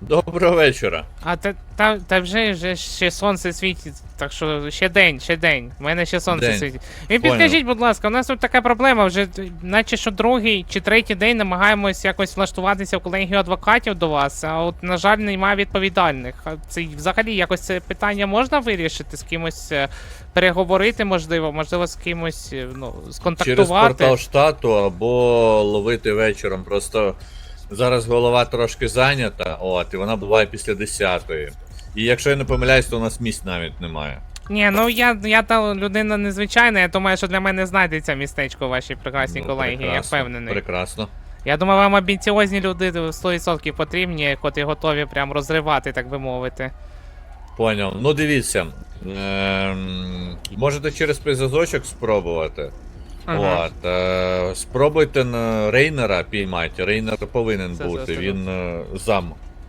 Доброго вечора. А та, та, та вже, вже ще сонце світить, так що ще день, ще день. У мене ще сонце День. світить. І Понял. підкажіть, будь ласка, у нас тут така проблема, вже наче що другий чи третій день намагаємось якось влаштуватися в колегію адвокатів до вас, а от, на жаль, немає відповідальних. А це взагалі якось це питання можна вирішити, з кимось е, переговорити, можливо, можливо, з кимось е, ну, Через сконтактувати. портал штату або ловити вечором. Просто зараз голова трошки зайнята, от, і вона буває після 10-ї. І якщо я не помиляюсь, то у нас місць навіть немає. Ні, ну я, я та людина незвичайна, я думаю, що для мене знайдеться містечко вашій прекрасній Ну, колегії, я впевнений. Прекрасно. Я думаю, вам амбіціозні люди 100% потрібні, котрі готові прям розривати, так би мовити. Поняв. Ну дивіться. Ем, можете через призазочок спробувати. Ага. От, е, спробуйте на Рейнера піймати. Рейнер повинен Це бути. зрозумів. Він е, зам